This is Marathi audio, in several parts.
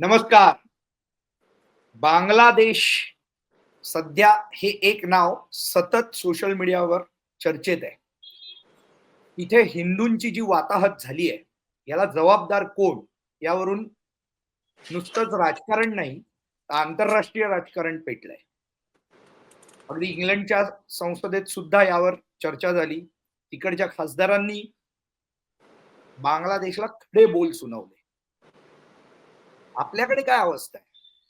नमस्कार. बांगलादेश सध्या हे एक नाव सतत सोशल मीडियावर चर्चेत आहे. इथे हिंदूंची जी वाताहत झाली आहे याला जबाबदार कोण? यावरून नुसतंच राजकारण नाही तर आंतरराष्ट्रीय राजकारण पेटलंय. अगदी इंग्लंडच्या संसदेत सुद्धा यावर चर्चा झाली. तिकडच्या खासदारांनी बांगलादेशला खडे बोल सुनावले. आपल्याकडे काय अवस्था आहे?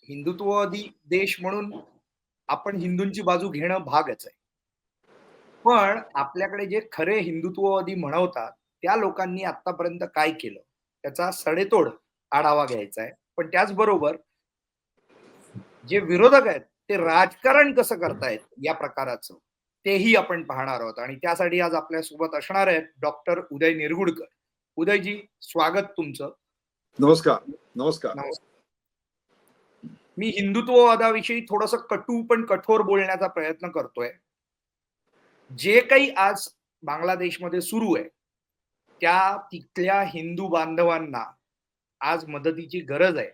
हिंदुत्ववादी देश म्हणून आपण हिंदूंची बाजू घेणं भागच आहे. पण आपल्याकडे जे खरे हिंदुत्ववादी म्हणवतात त्या लोकांनी आतापर्यंत काय केलं? त्याचा सडेतोड आढावा घ्यायचा आहे. पण त्याचबरोबर जे विरोधक आहेत ते राजकारण कसं करतायत या प्रकाराचं तेही आपण पाहणार आहोत. आणि त्यासाठी आज आपल्यासोबत असणार आहेत डॉक्टर उदय निरगुडकर. उदयजी स्वागत तुमचं. नमस्कार. नमस्कार. मी हिंदुत्ववादाविषयी थोडस कटू पण कठोर बोलण्याचा प्रयत्न करतोय. जे काही आज बांगलादेशमध्ये सुरू आहे त्या तिथल्या हिंदू बांधवांना आज मदतीची गरज आहे.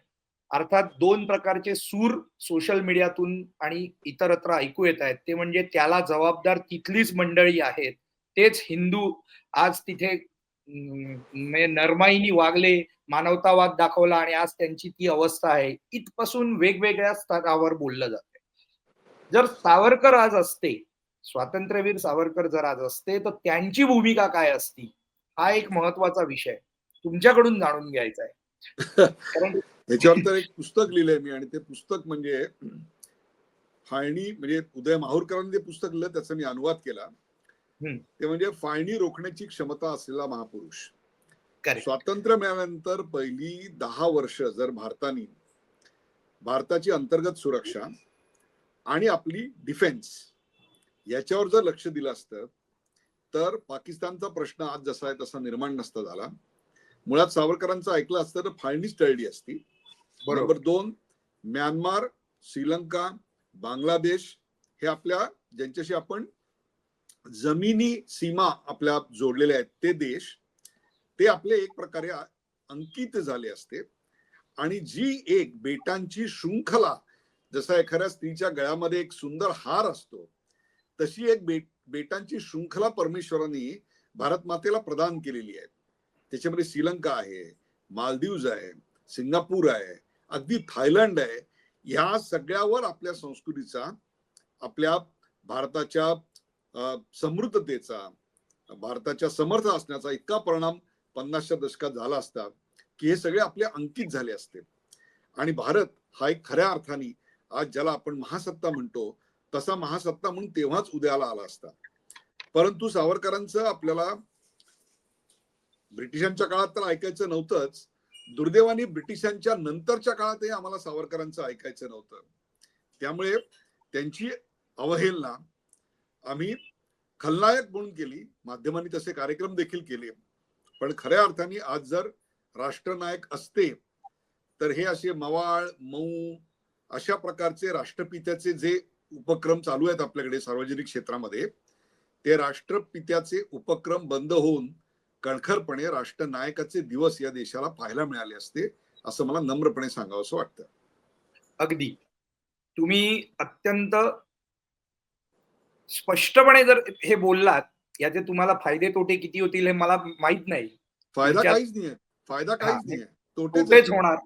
अर्थात दोन प्रकारचे सूर सोशल मीडियातून आणि इतरत्र ऐकू येत आहेत. ते म्हणजे त्याला जबाबदार तिथलीच मंडळी आहेत. तेच हिंदू आज तिथे म्हणजे नरमाईनी वागले मानवतावाद दाखवला आणि आज त्यांची ती अवस्था आहे. इथपासून वेगवेगळ्या स्तरावर बोललं जाते. जर सावरकर आज असते स्वातंत्र्यवीर सावरकर जर आज असते तर त्यांची भूमिका काय असती? हा एक महत्त्वाचा विषय. तुमच्याकडून जाणून घ्यायचा आहे कारण याच्यावर तर एक पुस्तक लिहिलंय मी आणि ते पुस्तक म्हणजे फाळणी म्हणजे उदय माहूरकरांनी ते पुस्तक लिहिलं त्याचा मी अनुवाद केला. ते म्हणजे फाळणी रोखण्याची क्षमता असलेला महापुरुष. स्वातंत्र्य मिळाल्यानंतर पहिली दहा वर्ष जर भारताने भारताची अंतर्गत सुरक्षा आणि आपली डिफेन्स याच्यावर जर लक्ष दिलं असतं तर पाकिस्तानचा प्रश्न आज जसा आहे तसा निर्माण नसता झाला. मुळात सावरकरांचं ऐकलं असतं तर फाळणीच टळली असती. बरोबर. दोन म्यानमार श्रीलंका बांगलादेश हे आपल्या ज्यांच्याशी आपण जमिनी सीमा आपल्या जोडलेल्या आहेत. ते देश ते आपले एक प्रकारे अंकित झाले असते. आणि जी एक बेटांची शृंखला जसा एखाद्या स्त्रीच्या गळ्यामध्ये एक सुंदर हार असतो तशी एक बेट बेटांची शृंखला परमेश्वरांनी भारत मातेला प्रदान केलेली आहे. त्याच्यामध्ये श्रीलंका आहे मालदीव्ज आहे सिंगापूर आहे अगदी थायलंड आहे. ह्या सगळ्यावर आपल्या संस्कृतीचा आपल्या भारताच्या समृद्धतेचा भारताच्या समर्थ असण्याचा इतका परिणाम पन्नासच्या दशकात झाला असता की हे सगळे आपले अंकित झाले असते. आणि भारत हा एक खऱ्या अर्थाने आज ज्याला आपण महासत्ता म्हणतो तसा महासत्ता म्हणून तेव्हाच उदयाला आला असता. परंतु सावरकरांचं आपल्याला ब्रिटिशांच्या काळात तर ऐकायचं नव्हतंच. दुर्दैवाने ब्रिटिशांच्या नंतरच्या काळातही आम्हाला सावरकरांचं ऐकायचं नव्हतं. त्यामुळे त्यांची अवहेलना आम्ही खलनायक म्हणून केली माध्यमांनी तसे कार्यक्रम देखील केले. पण खऱ्या अर्थाने आज जर राष्ट्रनायक असते तर हे असे मवाळ मऊ अशा प्रकारचे राष्ट्रपित्याचे जे उपक्रम चालू आहेत आपल्याकडे सार्वजनिक क्षेत्रामध्ये ते राष्ट्रपित्याचे उपक्रम बंद होऊन कणखरपणे राष्ट्रनायकाचे दिवस या देशाला पाहायला मिळाले असते असं मला नम्रपणे सांगावं असं वाटतं. अगदी. तुम्ही अत्यंत स्पष्टपणे जर हे बोललात याचे तुम्हाला फायदे तोटे किती होतील हे मला माहीत नाही. फायदा काहीच नाहीये. फायदा काहीच हा. नाहीये. तोटेच होणार.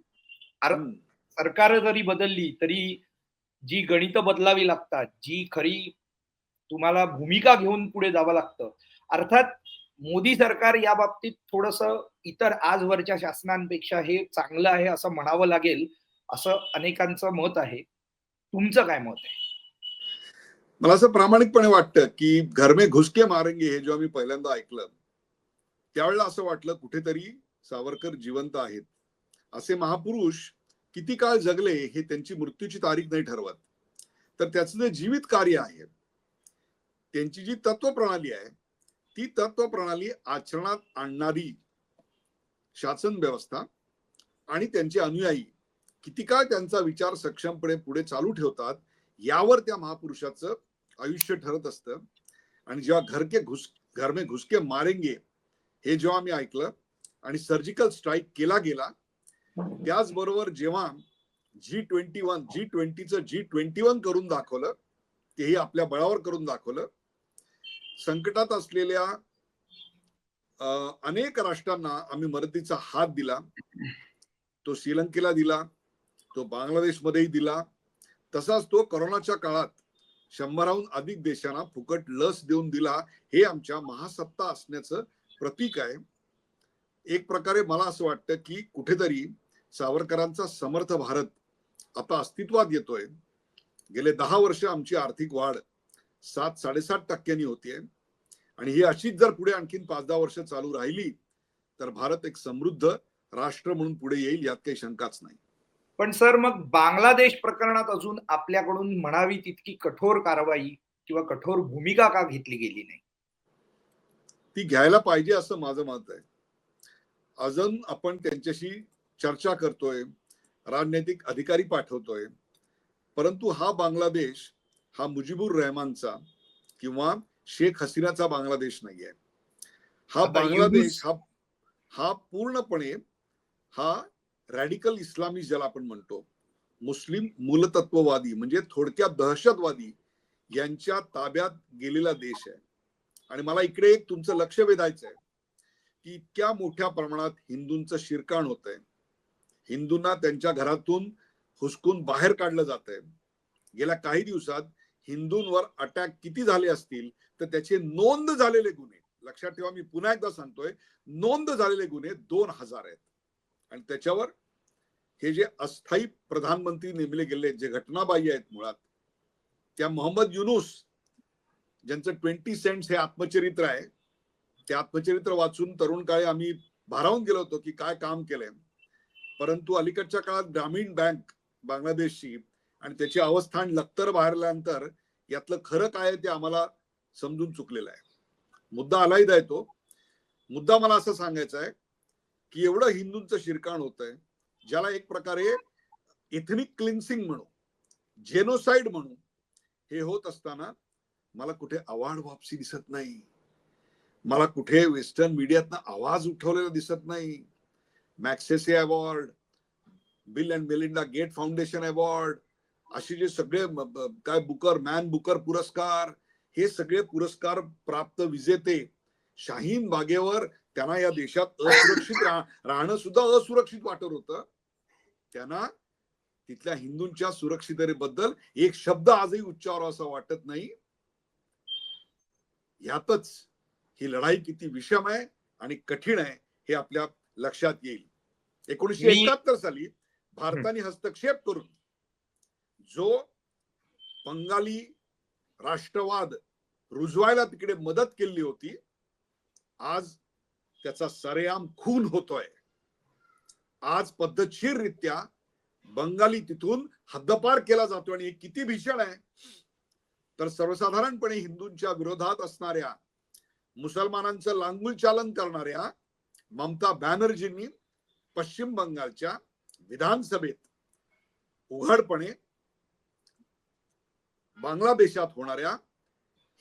सरकार जरी बदलली तरी जी गणित बदलावी लागतात जी खरी तुम्हाला भूमिका घेऊन पुढे जावं लागतं. अर्थात मोदी सरकार या बाबतीत थोडस इतर आजवरच्या शासनांपेक्षा हे चांगलं आहे असं म्हणावं लागेल असं अनेकांचं मत आहे. तुमचं काय मत आहे? मला असं प्रामाणिकपणे वाटतं की घर में घुसके मारेंगे हे जेव्हा मी पहिल्यांदा ऐकलं त्यावेळेला असं वाटलं कुठेतरी सावरकर जिवंत आहेत. असे महापुरुष किती काळ जगले हे त्यांची मृत्यूची तारीख नाही ठरवत. तर त्याचं जे जीवित कार्य आहे त्यांची जी तत्व प्रणाली आहे ती तत्व प्रणाली आचरणात आणणारी शासन व्यवस्था आणि त्यांचे अनुयायी किती काळ त्यांचा विचार सक्षमपणे पुढे चालू ठेवतात यावर त्या महापुरुषाचं आयुष्य ठरत असतं. आणि जेव्हा घरके घुस घर में घुसके मारेंगे हे जेव्हा मी ऐकलं आणि सर्जिकल स्ट्राईक केला गेला त्याचबरोबर जेव्हा जी ट्वेंटी वन जी ट्वेंटीचं जी ट्वेंटी वन करून दाखवलं तेही आपल्या बळावर करून दाखवलं संकटात असलेल्या अनेक राष्ट्रांना आम्ही मदतीचा हात दिला. तो श्रीलंकेला दिला तो बांगलादेशमध्येही दिला. तसाच तो करोनाच्या काळात शंभराहून अधिक देशांना फुकट लस देऊन दिला हे आमच्या महासत्ता असण्याचं प्रतीक आहे. एक प्रकारे मला असं वाटतं की कुठेतरी सावरकरांचा समर्थ भारत आता अस्तित्वात येतोय. गेले दहा वर्ष आमची आर्थिक वाढ सात साडेसात टक्क्यांनी होतीये. आणि ही अशीच जर पुढे आणखीन पाच दहा वर्ष चालू राहिली तर भारत एक समृद्ध राष्ट्र म्हणून पुढे येईल यात काही शंकाच नाही. पण सर मग बांगलादेश प्रकरणात अजून आपल्याकडून म्हणावी तितकी कठोर कारवाई किंवा कठोर भूमिका का घेतली गेली नाही? ती घ्यायला पाहिजे असं माझं मत आहे. अजून आपण त्यांच्याशी चर्चा करतोय राजनैतिक अधिकारी पाठवतोय परंतु हा बांगलादेश हा मुजिबुर रहमानचा किंवा शेख हसीनाचा बांगलादेश नाहीये. हा आता बांगलादेश हा हा पूर्णपणे हा रॅडिकल इस्लामी ज्याला आपण म्हणतो मुस्लिम मूलतत्ववादी म्हणजे थोडक्यात दहशतवादी यांच्या ताब्यात गेलेला देश आहे. आणि मला इकडे एक तुमचं लक्ष वेधायचं आहे की इतक्या मोठ्या प्रमाणात हिंदूंचं शिरकाण होत आहे हिंदूंना त्यांच्या घरातून हुसकून बाहेर काढलं जात आहे गेल्या काही दिवसात हिंदूंवर अटॅक किती झाले असतील तर त्याचे नोंद झालेले गुन्हे. लक्षात ठेवा मी पुन्हा एकदा सांगतोय नोंद झालेले गुन्हे दोन हजार आहेत. आणि त्याच्यावर हे जे अस्थायी प्रधानमंत्री नेमले गेले जे घटनाबाह्य आहेत मुळात त्या मोहम्मद युनुस ज्यांचं ट्वेंटी सेंट्स हे आत्मचरित्र आहे ते आत्मचरित्र वाचून तरुण काळी आम्ही भारावून गेलो होतो की काय काम केलंय. परंतु अलीकडच्या काळात ग्रामीण बँक बांगलादेशची आणि त्याचे अवस्थान लखतर बाहेरल्यानंतर यातलं खरं काय ते आम्हाला समजून चुकलेलं आहे. मुद्दा आलाही आहे तो. मुद्दा मला असं सांगायचा आहे की एवढं हिंदूंचं शिरकाण होत आहे ज्याला एक प्रकारे इथनिक क्लिन्सिंग म्हणू जेनोसाइड म्हणू हे होत असताना मला कुठे आव्हाड वापसी दिसत नाही. मला कुठे वेस्टर्न मीडियातनं आवाज उठवलेला दिसत नाही. Magsaysay award Bill and Melinda Gates foundation award असे जे सगळे काय बुकर मॅन बुकर पुरस्कार हे सगळे पुरस्कार प्राप्त विजेते शाहीन बागेवर त्यांना या देशात असुरक्षित राहणं सुद्धा असुरक्षित वाटत होतं. त्यांना तिथल्या हिंदूंच्या सुरक्षिततेबद्दल एक शब्द आजही उच्चारावा असं वाटत नाही. यातच ही लढाई किती विषम आहे आणि कठीण आहे हे आपल्या लक्षात येईल. एकोणीशे मी- एकाहत्तर साली भारताने हस्तक्षेप करून जो बंगाली राष्ट्रवाद रुजवायला तिकडे मदत केली होती आज त्याचा सरेआम खून होतोय. आज पद्धतशीररित्या बंगाली तिथून हद्दपार केला जातो आणि हे किती भीषण आहे. तर सर्वसाधारणपणे हिंदूंच्या विरोधात असणाऱ्या मुसलमानांचं लांगुल चालन करणाऱ्या ममता बॅनर्जींनी पश्चिम बंगालच्या विधानसभेत उघडपणे बांगलादेशात होणाऱ्या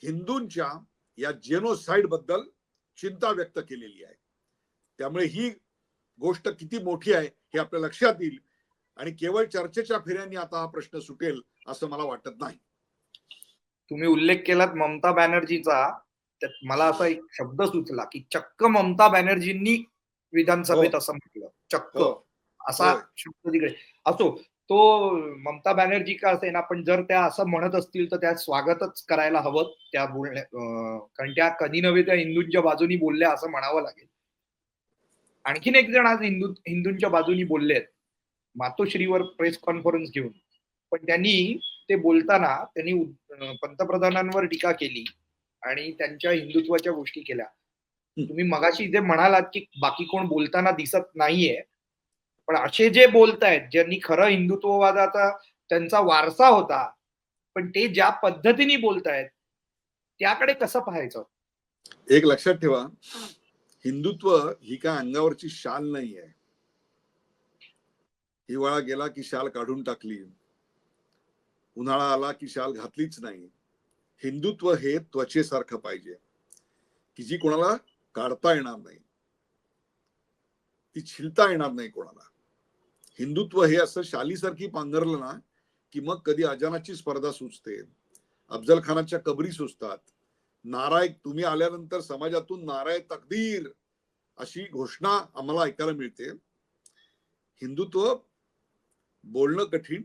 हिंदूंच्या या जेनोसाइडबद्दल चिंता व्यक्त केलेली आहे. त्यामुळे ही गोष्ट किती मोठी आहे हे आपल्या लक्षात येईल. आणि केवळ चर्चेच्या फेऱ्यांनी आता हा प्रश्न सुटेल असं मला वाटत नाही. तुम्ही उल्लेख केलात ममता बॅनर्जीचा. त्यात मला असा एक शब्द सुचला की चक्क ममता बॅनर्जींनी विधानसभेत असं म्हटलं. चक्क. हो. असा. शब्द तिकडे. असो तो ममता बॅनर्जी का असे ना पण जर त्या असं म्हणत असतील तर त्या स्वागतच करायला हवं त्या बोलण्या कारण त्या कधी नव्हे त्या हिंदूंच्या बाजूनी बोलल्या असं म्हणावं लागेल. आणखीन एक जण आज हिंदू हिंदूंच्या बाजूनी बोलले आहेत. मातोश्रीवर प्रेस कॉन्फरन्स घेऊन. पण त्यांनी ते बोलताना त्यांनी पंतप्रधानांवर टीका केली आणि त्यांच्या हिंदुत्वाच्या गोष्टी केल्या. तुम्ही मगाशी इथे म्हणालात की बाकी कोण बोलताना दिसत नाहीये. पण असे जे बोलतायत ज्यांनी खरं हिंदुत्ववादाचा त्यांचा वारसा होता पण ते ज्या पद्धतीने बोलतायत त्याकडे कसं पाहायचं? एक लक्षात ठेवा हिंदुत्व ही काय अंगावरची शाल नाही आहे हिवाळा गेला की शाल काढून टाकली. उन्हाळा आला की शाल घातलीच नाही. हिंदुत्व हे त्वचेसारखं पाहिजे की जी कोणाला काढता येणार नाही. ती छिलता येणार नाही कोणाला. हिंदुत्व हे असं शालीसारखी पांघरलं ना की मग कधी अजानाची स्पर्धा सुचते. अफजल खानाच्या कबरी सुचतात. नाराय तुम्ही आल्यानंतर समाजातून नाराय तकदीर अशी घोषणा आम्हाला ऐकायला मिळते. हिंदुत्व बोलणं कठीण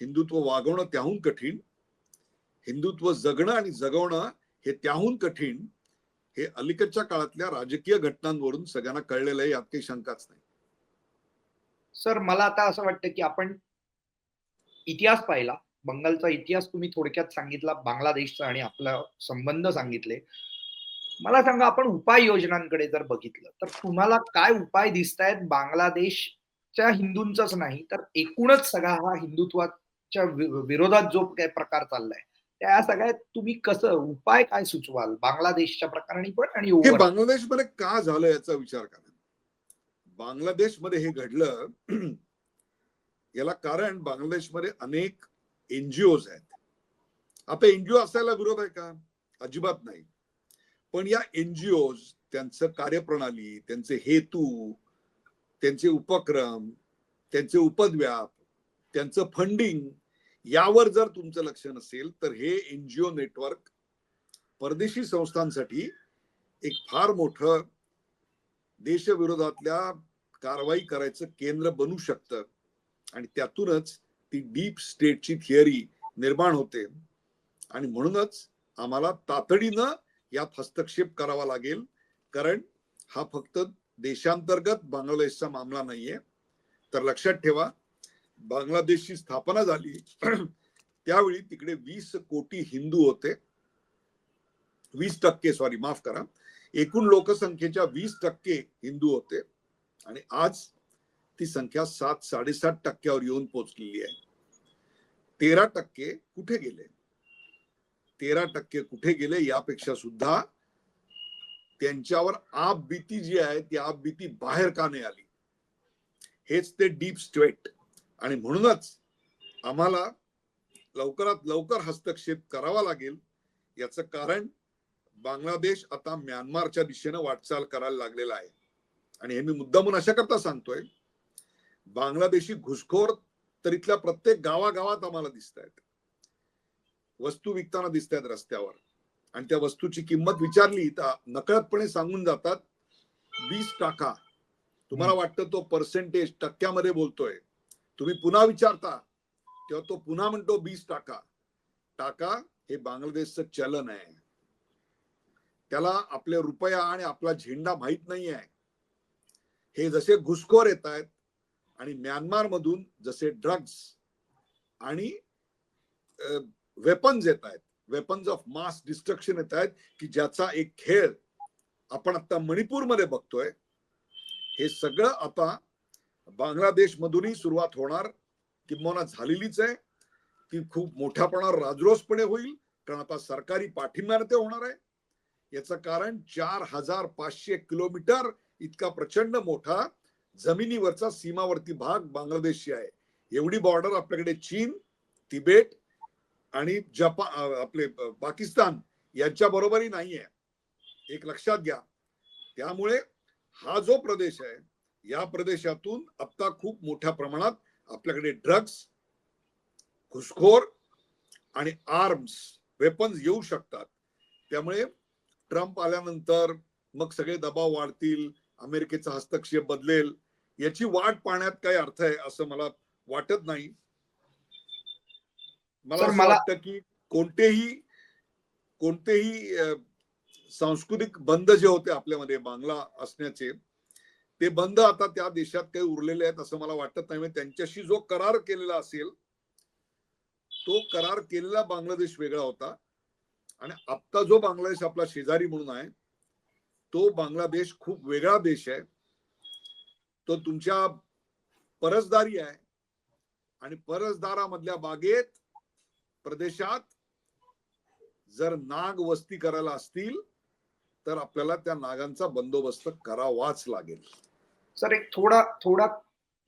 हिंदुत्व वागवणं त्याहून कठीण हिंदुत्व जगणं आणि जगवणं हे त्याहून कठीण हे अलीकडच्या काळातल्या राजकीय घटनांवरून सगळ्यांना कळलेलं आहे यात काही शंकाच नाही. सर मला आता असं वाटतं की आपण इतिहास पाहिला बंगालचा इतिहास तुम्ही थोडक्यात सांगितला बांगलादेशचा आणि आपला संबंध सांगितले. मला सांगा आपण उपाययोजनांकडे जर बघितलं तर तुम्हाला काय उपाय दिसत आहेत बांगलादेशच्या हिंदूंचाच नाही तर एकूणच सगळा हा हिंदुत्वाच्या विरोधात जो काय प्रकार चाललाय त्या सगळ्यात तुम्ही कसं उपाय काय सुचवाल? बांगलादेशच्या प्रकरणी पण आणि? बांगलादेशमध्ये का झालं याचा विचार करा. बांगलादेशमध्ये हे घडलं याला कारण बांगलादेशमध्ये अनेक एनजीओज आहेत. आता एनजीओ असायला विरोध आहे का? अजिबात नाही. पण या एनजीओज त्यांचं कार्यप्रणाली त्यांचे हेतू त्यांचे उपक्रम त्यांचे उपद्व्याप त्यांचं फंडिंग यावर जर तुमचं लक्ष नसेल तर हे एनजीओ नेटवर्क परदेशी संस्थांसाठी एक फार मोठं देशविरोधातल्या कारवाई करायचं केंद्र बनू शकतं. आणि त्यातूनच ती डीप स्टेटची थिअरी निर्माण होते. आणि म्हणूनच आम्हाला तातडीनं यात हस्तक्षेप करावा लागेल. कारण हा फक्त देशांतर्गत बांगलादेशचा मामला नाहीये. तर लक्षात ठेवा बांगलादेशची स्थापना झाली. त्यावेळी तिकडे वीस कोटी हिंदू होते. वीस टक्के सॉरी माफ करा. एकूण लोकसंख्येच्या वीस टक्के हिंदू होते. आणि आज ती संख्या सात साडेसात टक्क्यावर येऊन पोचलेली आहे. तेरा टक्के कुठे गेले? तेरा टक्के कुठे गेले यापेक्षा सुद्धा त्यांच्यावर आप भीती जी आहे ती आप भीती बाहेर का नाही आली? हेच ते डीप स्टेट आणि म्हणूनच आम्हाला लवकरात लवकर हस्तक्षेप करावा लागेल याचं कारण बांगलादेश आता म्यानमारच्या दिशेनं वाटचाल करायला लागलेला आहे. आणि हे मी मुद्दामून अशा करता सांगतोय बांगलादेशी घुसखोर तर इथल्या प्रत्येक गावागावात आम्हाला दिसत आहेत. वस्तू विकताना दिसत आहेत रस्त्यावर. आणि त्या वस्तूची किंमत विचारली तर नकळतपणे सांगून जातात वीस टाका. तुम्हाला वाटतं तो पर्सेंटेज टक्क्यामध्ये बोलतोय. तुम्ही पुन्हा विचारता तेव्हा तो पुन्हा म्हणतो वीस टाका. टाका हे बांगलादेशचं चलन आहे. त्याला आपले रुपया आणि आपला झेंडा माहीत नाही आहे हे जसे घुसखोर येत आहेत आणि म्यानमार मधून जसे ड्रग्ज आणि वेपन्स येत आहेत वेपन्स ऑफ मास डिस्ट्रक्शन येत आहेत की ज्याचा एक खेळ आपण आता मणिपूरमध्ये बघतोय. हे सगळं आता बांगलादेश मधूनही सुरुवात होणार. किंबहुना झालेलीच आहे. ती खूप मोठ्यापणावर राजरोसपणे होईल. कारण आता सरकारी पाठिंब्याने ते होणार आहे. याचं कारण चार हजार पाचशे किलोमीटर इतका प्रचंड मोठा जमिनीवरचा सीमावर्ती भाग बांगलादेशची आहे. एवढी बॉर्डर आपल्याकडे चीन तिबेट आणि जपान आपले पाकिस्तान यांच्या बरोबरही नाहीये. एक लक्षात घ्या. त्यामुळे हा जो प्रदेश आहे या प्रदेशातून आता खूप मोठ्या प्रमाणात आपल्याकडे ड्रग्स घुसखोर आणि आर्म्स वेपन्स येऊ शकतात. त्यामुळे ट्रम्प आल्यानंतर मग सगळे दबाव वाढतील अमेरिकेचा हस्तक्षेप बदलेल याची वाट पाहण्यात काही अर्थ आहे असं मला वाटत नाही. मला असं वाटतं की कोणतेही कोणतेही सांस्कृतिक बंद जे होते आपल्यामध्ये बांगला असण्याचे ते बंद आता त्या देशात काही उरलेले आहेत असं मला वाटत नाही. त्यांच्याशी जो करार केलेला असेल तो करार केलेला बांगलादेश वेगळा होता. आणि आत्ता जो बांगलादेश आपला शेजारी म्हणून आहे तो बांगलादेश खूप वेगळा देश आहे. तो तुमच्या परसदारी आहे आणि परसदारामधल्या बागेत प्रदेशात जर नाग वस्ती करायला असतील तर आपल्याला त्या नागांचा बंदोबस्त करावाच लागेल. सर एक थोडा थोडा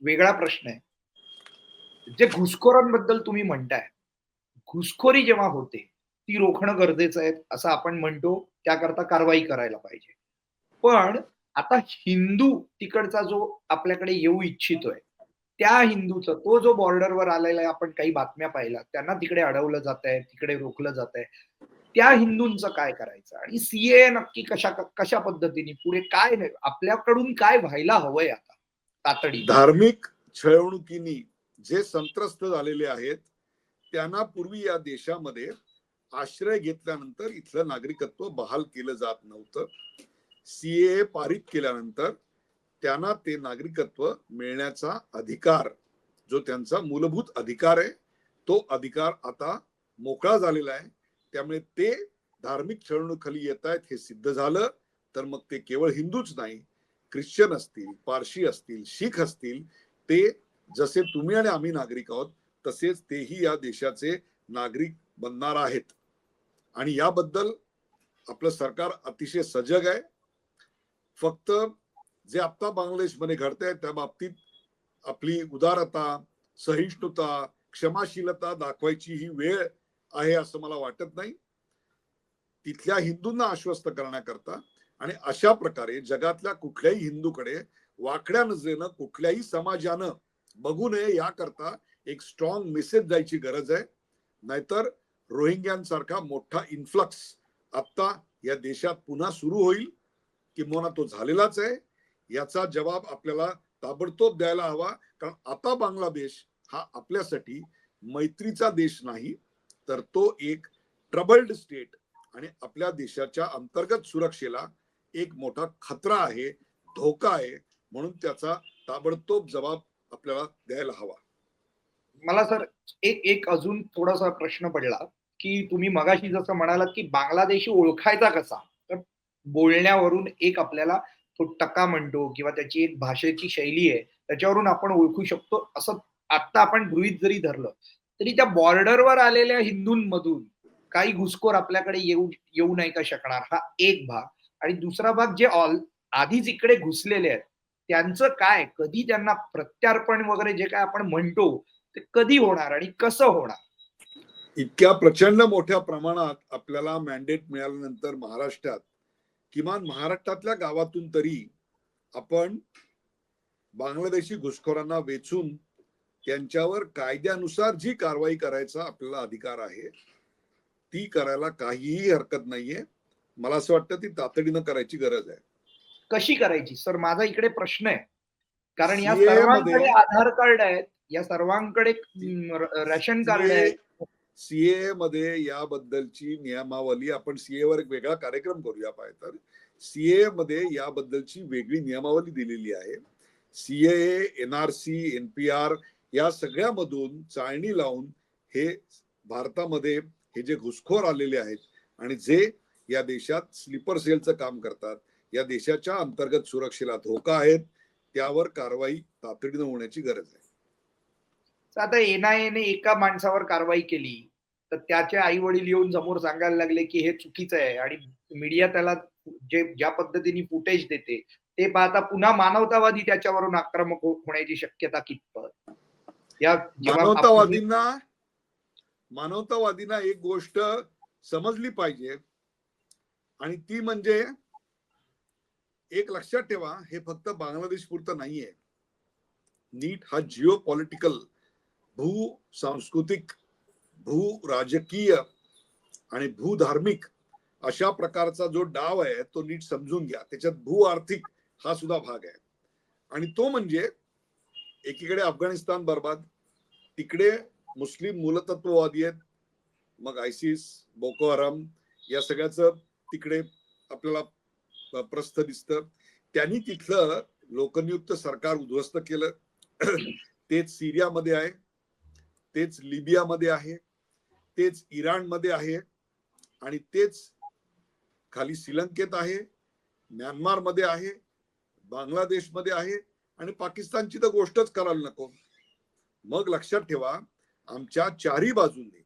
वेगळा प्रश्न आहे. जे घुसखोरांबद्दल तुम्ही म्हणताय घुसखोरी जेव्हा होते ती रोखणं गरजेचं आहे असं आपण म्हणतो त्याकरता कारवाई करायला पाहिजे. पण आता हिंदू तिकडचा जो आपल्याकडे येऊ इच्छितोय त्या हिंदूचा तो जो बॉर्डरवर आलेला आहे आपण काही बातम्या पाहिल्या त्यांना तिकडे अडवलं जात आहे तिकडे रोखलं जात आहे त्या हिंदूंचं काय करायचं? आणि सीए नक्की कशा कशा पद्धतीने पुढे काय नाही आपल्याकडून काय व्हायला हवंय आता? तातडी धार्मिक छळवणुकीनी जे संत्रस्त झालेले आहेत त्यांना पूर्वी या देशामध्ये आश्रय घेतल्यानंतर इथलं नागरिकत्व बहाल केलं जात नव्हतं. सीए पारित केल्यानंतर त्यांना ते नागरिकत्व मिळण्याचा अधिकार जो त्यांचा मूलभूत अधिकार आहे तो अधिकार आता मोकळा झालेला आहे. त्यामुळे ते धार्मिक छळवणुकीखाली येत आहेत हे सिद्ध झालं तर मग ते केवळ हिंदूच नाही ख्रिश्चन असतील पारशी असतील शीख असतील ते जसे तुम्ही आणि आम्ही नागरिक आहोत तसेच तेही या देशाचे नागरिक बनणार आहेत. आणि याबद्दल आपलं सरकार अतिशय सजग आहे. फक्त जे आता बांगलादेशमध्ये घडत आहे त्या बाबतीत आपली उदारता सहिष्णुता क्षमाशीलता दाखवायची ही वेळ आहे असं मला वाटत नाही. तिथल्या हिंदूंना आश्वस्त करण्याकरता आणि अशा प्रकारे जगातल्या कुठल्याही हिंदूकडे वाकड्या नजरेनं कुठल्याही समाजानं बघू नये याकरता एक स्ट्रॉंग मेसेज द्यायची गरज आहे. नाहीतर रोहिंग्यांसारखा मोठा इन्फ्लक्स आता या देशात पुन्हा सुरू होईल किंवा तो झालेलाच आहे याचा जबाब आपल्याला ताबडतोब द्यायला हवा. कारण आता बांगलादेश हा आपल्यासाठी मैत्रीचा देश नाही तर तो एक ट्रबल्ड स्टेट आणि आपल्या देशाच्या अंतर्गत सुरक्षेला एक मोठा खतरा आहे धोका आहे म्हणून त्याचा ताबडतोब जबाब आपल्याला द्यायला हवा. मला सर एक एक अजून थोडासा प्रश्न पडला की तुम्ही मगाशी जसं म्हणालात की बांगलादेशी ओळखायचा कसा तर बोलण्यावरून एक आपल्याला तो टका म्हणतो किंवा त्याची एक भाषेची शैली आहे त्याच्यावरून आपण ओळखू शकतो असं आता आपण गृहित जरी धरलं तरी त्या बॉर्डरवर आलेल्या हिंदूंमधून काही घुसखोर आपल्याकडे येऊ येऊ नाही का शकणार हा एक भाग. आणि दुसरा भाग जे ऑल आधीच इकडे घुसलेले आहेत त्यांचं काय कधी त्यांना प्रत्यार्पण वगैरे जे काय आपण म्हणतो ते कधी होणार आणि कसं होणार? इतक्या प्रचंड मोठ्या प्रमाणात आपल्याला मॅन्डेट मिळाल्यानंतर महाराष्ट्रात किमान महाराष्ट्रातल्या गावातून तरी आपण बांगलादेशी घुसखोरांना वेचून त्यांच्यावर कायद्यानुसार जी कारवाई करायचा आपल्याला अधिकार आहे ती करायला काहीही हरकत नाहीये. मला असं वाटतं ती तातडीनं करायची गरज आहे. कशी करायची? सर माझा इकडे प्रश्न आहे. कारण या सर्वांकडे मध्ये- आधार कार्ड आहेत या सर्वांकडे रेशन कार्ड आहे. सीए मध्ये याबद्दलची नियमावली आपण सीए वर एक वेगळा कार्यक्रम करूया पाहिजे तर. सीए मध्ये याबद्दलची वेगळी नियमावली दिलेली आहे. सीए एनआरसी एनपीआर या सगळ्यामधून चाळणी लावून हे भारतामध्ये हे जे घुसखोर आलेले आहेत आणि जे या देशात स्लीपर सेलचं काम करतात या देशाच्या अंतर्गत सुरक्षेला धोका आहेत त्यावर कारवाई तातडीनं होण्याची गरज आहे. आता एनआयएने एका माणसावर कारवाई केली तर त्याचे आई वडील येऊन समोर सांगायला लागले की हे चुकीचं आहे आणि मीडिया त्याला जे ज्या पद्धतीने फुटेज देते ते पाहता पुन्हा मानवतावादी त्याच्यावरून आक्रमक हो- होण्याची शक्यता कितपत? या मानवतावादींना मानवतावादींना एक गोष्ट समजली पाहिजे आणि ती म्हणजे एक लक्षात ठेवा हे फक्त बांगलादेश पुरतं नाहीये. नीट हा जिओ पॉलिटिकल भू सांस्कृतिक भू राजकीय आणि भूधार्मिक अशा प्रकारचा जो डाव आहे तो नीट समजून घ्या. त्याच्यात भू आर्थिक हा सुद्धा भाग आहे. आणि तो म्हणजे एकीकडे अफगाणिस्तान बर्बाद तिकडे मुस्लिम मूलतत्ववादी आहेत मग आयसिस बोको हराम या सगळ्याचं तिकडे आपल्याला प्रस्थ दिसतं. त्यांनी तिथलं लोकनियुक्त सरकार उद्ध्वस्त केलं. तेच सिरियामध्ये आहे. तेच लिबियामध्ये आहे. तेच इराणमध्ये आहे. आणि तेच खाली श्रीलंकेत आहे. म्यानमारमध्ये आहे. बांगलादेशमध्ये आहे. आणि पाकिस्तानची तर गोष्टच करायला नको. मग लक्षात ठेवा आमच्या चारही बाजूंनी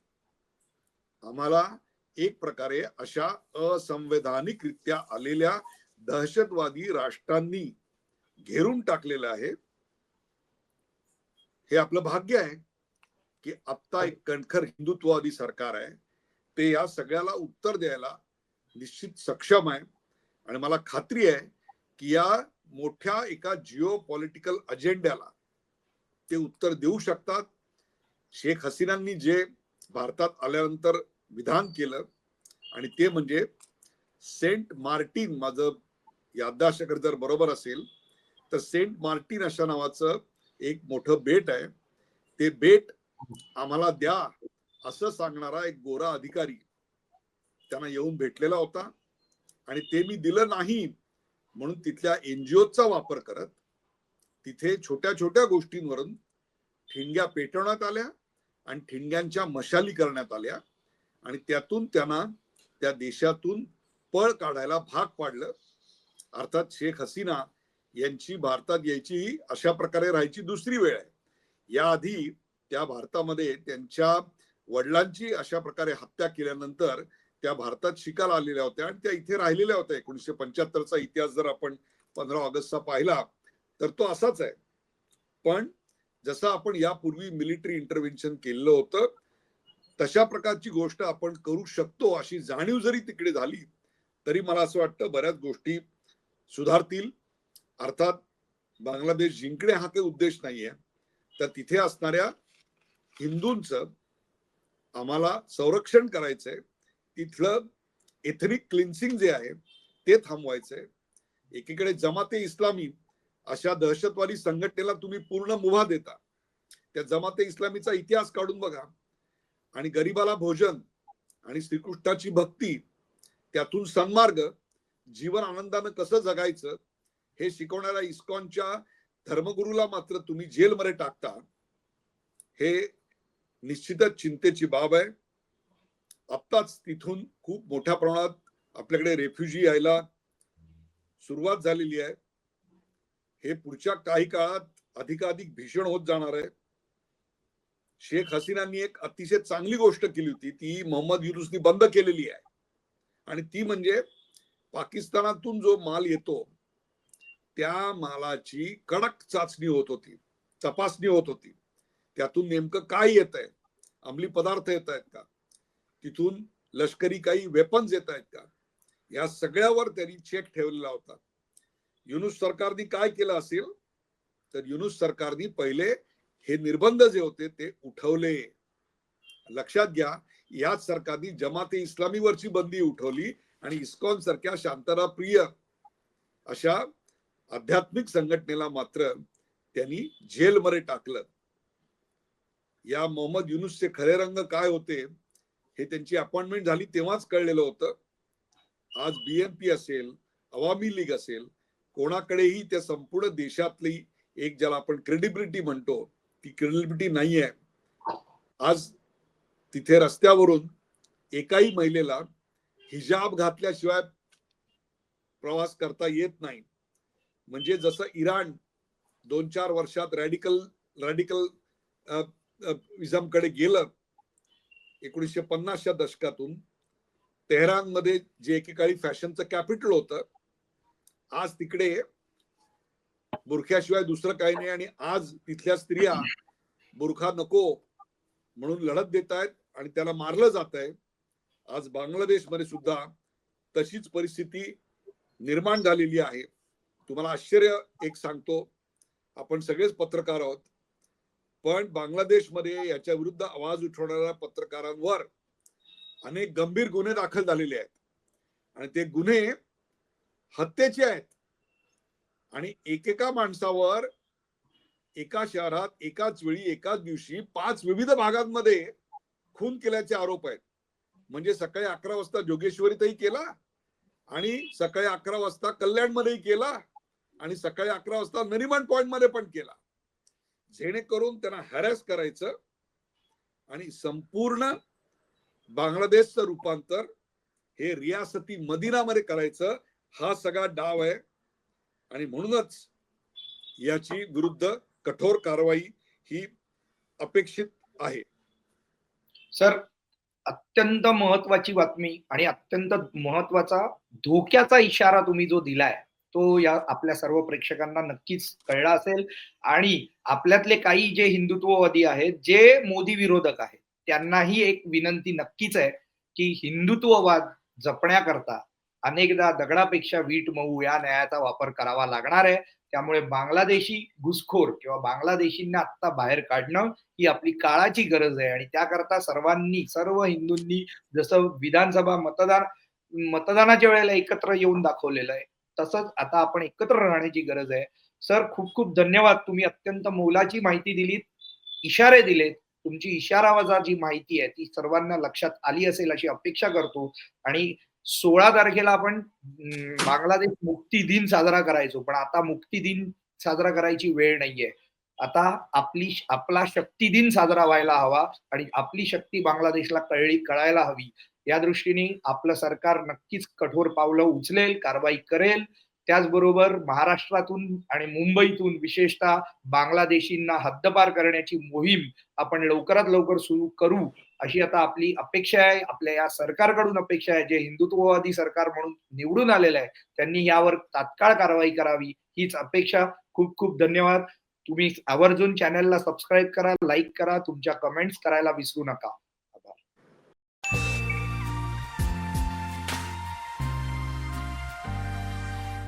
आम्हाला एक प्रकारे अशा असंवैधानिकरित्या आलेल्या दहशतवादी राष्ट्रांनी घेरून टाकलेलं आहे. हे आपलं भाग्य आहे की आत्ता एक कणखर हिंदुत्ववादी सरकार आहे. ते या सगळ्याला उत्तर द्यायला निश्चित सक्षम आहे. आणि मला खात्री आहे की या मोठ्या एका जिओ पॉलिटिकल अजेंड्याला ते उत्तर देऊ शकतात. शेख हसीनांनी जे भारतात आल्यानंतर विधान केलं. आणि ते म्हणजे सेंट मार्टिन माझं याददाशकर जर बरोबर असेल तर सेंट मार्टिन अशा नावाचं एक मोठं बेट आहे. ते बेट आम्हाला द्या असं सांगणारा एक गोरा अधिकारी त्यांना येऊन भेटलेला होता. आणि ते मी दिलं नाही म्हणून तिथल्या एनजीओचा वापर करत तिथे छोट्या छोट्या गोष्टींवरून ठिणग्या पेटवण्यात आल्या आणि ठिणग्यांच्या मशाली करण्यात आल्या. आणि त्यातून त्यांना त्या देशातून पळ काढायला भाग पाडलं. अर्थात शेख हसीना यांची भारतात यायची अशा प्रकारे राहायची दुसरी वेळ आहे. याआधी त्या भारतामध्ये त्यांच्या वडिलांची अशा प्रकारे हत्या केल्यानंतर त्या भारतात शिकायला आलेल्या होत्या आणि त्या इथे राहिलेल्या होत्या. एकोणीसशे पंच्याहत्तरचा इतिहास जर आपण पंधरा ऑगस्टचा पाहिला तर तो असाच आहे. पण जसं आपण यापूर्वी मिलिटरी इंटरव्हेन्शन केलेलं होतं तशा प्रकारची गोष्ट आपण करू शकतो अशी जाणीव जरी तिकडे झाली तरी मला असं वाटतं बऱ्याच गोष्टी सुधारतील. अर्थात बांगलादेश जिंकणे हा काही उद्देश नाहीये. तर तिथे असणाऱ्या हिंदूंचं आम्हाला संरक्षण करायचंय. तिथलं एथनिक क्लिन्सिंग जे आहे ते थांबवायचंय. एकीकडे जमाते इस्लामी अशा दहशतवादी संघटनेला तुम्ही पूर्ण मुभा देता. त्या जमाते इस्लामीचा इतिहास काढून बघा. आणि गरिबाला भोजन आणि श्रीकृष्णाची भक्ती त्यातून सन्मार्ग जीवन आनंदानं कसं जगायचं हे शिकवणाऱ्या इस्कॉनच्या धर्मगुरूला मात्र तुम्ही जेलमध्ये टाकता हे निश्चितच चिंतेची बाब आहे. आत्ताच तिथून खूप मोठ्या प्रमाणात आपल्याकडे रेफ्युजी यायला सुरुवात झालेली आहे. हे पुढच्या काही काळात अधिकाधिक भीषण होत जाणार आहे. शेख हसीनांनी एक अतिशय चांगली गोष्ट केली होती. ती मोहम्मद युनुसनी बंद केलेली आहे. आणि ती म्हणजे पाकिस्तानातून जो माल येतो त्या मालाची कडक चाचणी होत होती. तपासणी होत होती. त्यातून नेमकं काय येत आहे? अंमली पदार्थ येत आहेत का? तिथून लष्करी काही वेपन्स येत आहेत का? या सगळ्यावर त्यांनी चेक ठेवलेला होता. युनुस सरकारने काय केलं असेल? तर युनुस सरकारने पहिले हे निर्बंध जे होते ते उठवले. लक्षात घ्या याच सरकारने जमाते इस्लामीवरची बंदी उठवली आणि इस्कॉन सारख्या शांतताप्रिय अशा आध्यात्मिक संघटनेला मात्र त्यांनी जेलमध्ये टाकलं. या मोहम्मद युनुसचे खरे रंग काय होते हे त्यांची अपॉइंटमेंट झाली तेव्हाच कळलेलं होतं. आज बीएनपी असेल अवामी लीग असेल कोणाकडेही त्या संपूर्ण देशातली एक ज्याला आपण क्रेडिबिलिटी म्हणतो ती क्रेडिबिलिटी नाही आहे. आज तिथे रस्त्यावरून एकाही महिलेला हिजाब घातल्याशिवाय प्रवास करता येत नाही. म्हणजे जसं इराण दोन चार वर्षात रॅडिकल रॅडिकल इझमकडे गेलं एकोणीसशे पन्नासच्या दशकातून तेहरानमध्ये जे एकेकाळी फॅशनचं कॅपिटल होतं आज तिकडे बुरख्याशिवाय दुसरं काही नाही आणि आज तिथल्या स्त्रिया बुरखा नको म्हणून लढत देत आहेत आणि त्याला मारलं जात आहे. आज बांगलादेशमध्ये सुद्धा तशीच परिस्थिती निर्माण झालेली आहे. तुम्हाला आश्चर्य एक सांगतो. आपण सगळेच पत्रकार आहोत. पण बांगलादेशमध्ये याच्या विरुद्ध आवाज उठवणाऱ्या पत्रकारांवर अनेक गंभीर गुन्हे दाखल झालेले आहेत. आणि ते गुन्हे हत्येचे आहेत. आणि एकेका माणसावर एका शहरात एकाच वेळी एकाच दिवशी पाच विविध भागांमध्ये खून केल्याचे आरोप आहेत. म्हणजे सकाळी अकरा वाजता जोगेश्वरीतही केला आणि सकाळी अकरा वाजता कल्याणमध्येही केला आणि सकाळी अकरा वाजता नरिमन पॉइंटमध्ये पण केला. जेणेकरून त्यांना हॅरॅस करायचं आणि संपूर्ण बांगलादेशचं रूपांतर हे रियासती मदिनामध्ये करायचं हा सगळा डाव आहे. आणि म्हणूनच याची विरुद्ध कठोर कारवाई ही अपेक्षित आहे. सर अत्यंत महत्वाची बातमी आणि अत्यंत महत्त्वाचा धोक्याचा इशारा तुम्ही जो दिलाय तो या आपल्या सर्व प्रेक्षकांना नक्कीच कळला असेल. आणि आपल्यातले काही जे हिंदुत्ववादी आहेत जे मोदी विरोधक आहेत त्यांनाही एक विनंती नक्कीच आहे की हिंदुत्ववाद जपण्याकरता अनेकदा दगडापेक्षा वीट मऊ या न्यायाचा वापर करावा लागणार आहे. त्यामुळे बांगलादेशी घुसखोर किंवा बांगलादेशींना आत्ता बाहेर काढणं ही आपली काळाची गरज आहे. आणि त्याकरता सर्वांनी सर्व हिंदूंनी जसं विधानसभा मतदान मतदानाच्या वेळेला एकत्र येऊन दाखवलेलं आहे तसंच आता आपण एकत्र राहण्याची गरज आहे. सर खूप खूप धन्यवाद. तुम्ही अत्यंत मोलाची माहिती दिलीत इशारे दिलेत. तुमची इशारावजा जी माहिती आहे ती सर्वांना लक्षात आली असेल अशी अपेक्षा करतो. आणि सोळा तारखेला आपण बांगलादेश मुक्ती दिन साजरा करायचो. पण आता मुक्ती दिन साजरा करायची वेळ नाहीये. आता आपली आपला शक्ती दिन साजरा व्हायला हवा आणि आपली शक्ती बांगलादेशला कळली कळायला हवी. या दृष्टीने आपलं सरकार नक्कीच कठोर पावलं उचलेल कारवाई करेल. त्याचबरोबर महाराष्ट्रातून आणि मुंबईतून विशेषतः बांगलादेशींना हद्दपार करण्याची मोहीम आपण लवकरात लवकर सुरू करू अशी आता आपली अपेक्षा आहे. आपल्या या सरकारकडून अपेक्षा आहे. जे हिंदुत्ववादी सरकार म्हणून निवडून आलेलं आहे त्यांनी यावर तात्काळ कारवाई करावी हीच अपेक्षा. खूप खूप धन्यवाद. तुम्ही आवर्जून चॅनलला सबस्क्राईब करा लाईक करा. तुमच्या कमेंट्स करायला विसरू नका.